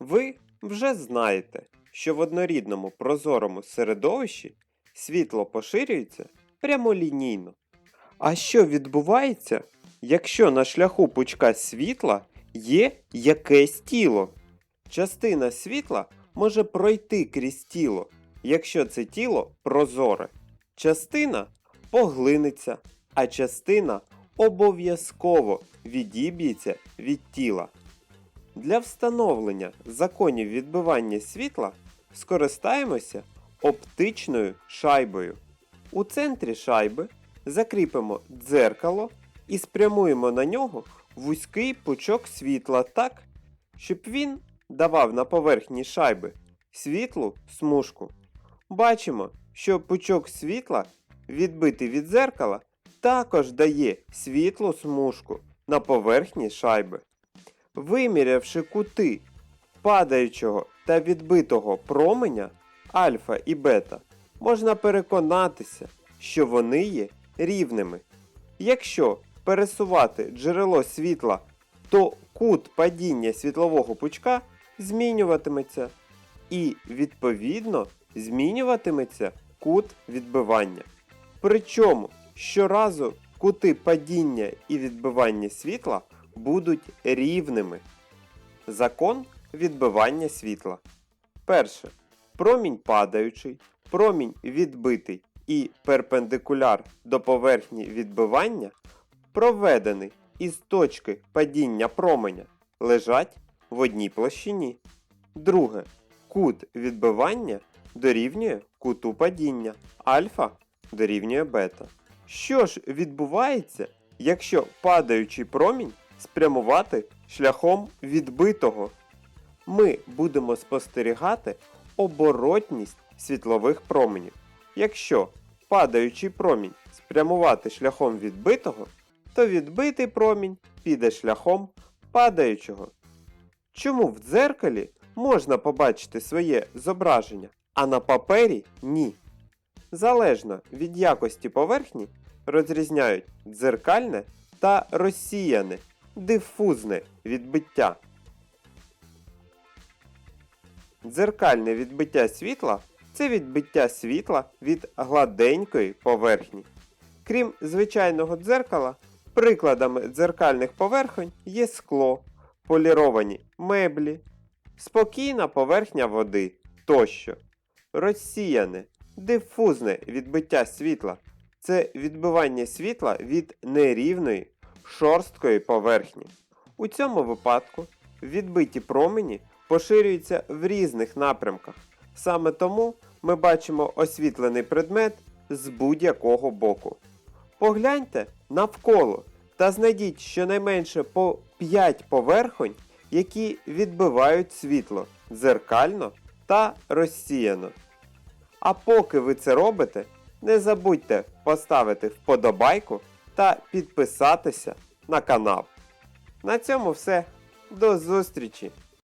Ви вже знаєте, що в однорідному прозорому середовищі світло поширюється прямолінійно. А що відбувається, якщо на шляху пучка світла є якесь тіло? Частина світла може пройти крізь тіло, якщо це тіло прозоре. Частина поглинеться, а частина обов'язково відіб'ється від тіла. Для встановлення законів відбивання світла скористаємося оптичною шайбою. У центрі шайби закріпимо дзеркало і спрямуємо на нього вузький пучок світла так, щоб він давав на поверхні шайби світлу смужку. Бачимо, що пучок світла, відбитий від дзеркала, також дає світлу смужку на поверхні шайби. Вимірявши кути падаючого та відбитого променя альфа і бета, можна переконатися, що вони є рівними. Якщо пересувати джерело світла, то кут падіння світлового пучка змінюватиметься і, відповідно, змінюватиметься кут відбивання. Причому щоразу кути падіння і відбивання світла будуть рівними. Закон відбивання світла. Перше. Промінь падаючий, промінь відбитий і перпендикуляр до поверхні відбивання проведений із точки падіння променя лежать в одній площині. Друге. Кут відбивання дорівнює куту падіння. Альфа дорівнює бета. Що ж відбувається, якщо падаючий промінь спрямувати шляхом відбитого? Ми будемо спостерігати оборотність світлових променів. Якщо падаючий промінь спрямувати шляхом відбитого, то відбитий промінь піде шляхом падаючого. Чому в дзеркалі можна побачити своє зображення, а на папері ні? Залежно від якості поверхні розрізняють дзеркальне та розсіяне дифузне відбиття. Дзеркальне відбиття світла це відбиття світла від гладенької поверхні. Крім звичайного дзеркала, прикладами дзеркальних поверхонь є скло, поліровані меблі, спокійна поверхня води тощо. Розсіяне, дифузне відбиття світла це відбивання світла від нерівної шорсткої поверхні. У цьому випадку відбиті промені поширюються в різних напрямках. Саме тому ми бачимо освітлений предмет з будь-якого боку. Погляньте навколо та знайдіть щонайменше по 5 поверхонь, які відбивають світло дзеркально та розсіяно. А поки ви це робите, не забудьте поставити вподобайку та підписатися на канал. На цьому все. До зустрічі!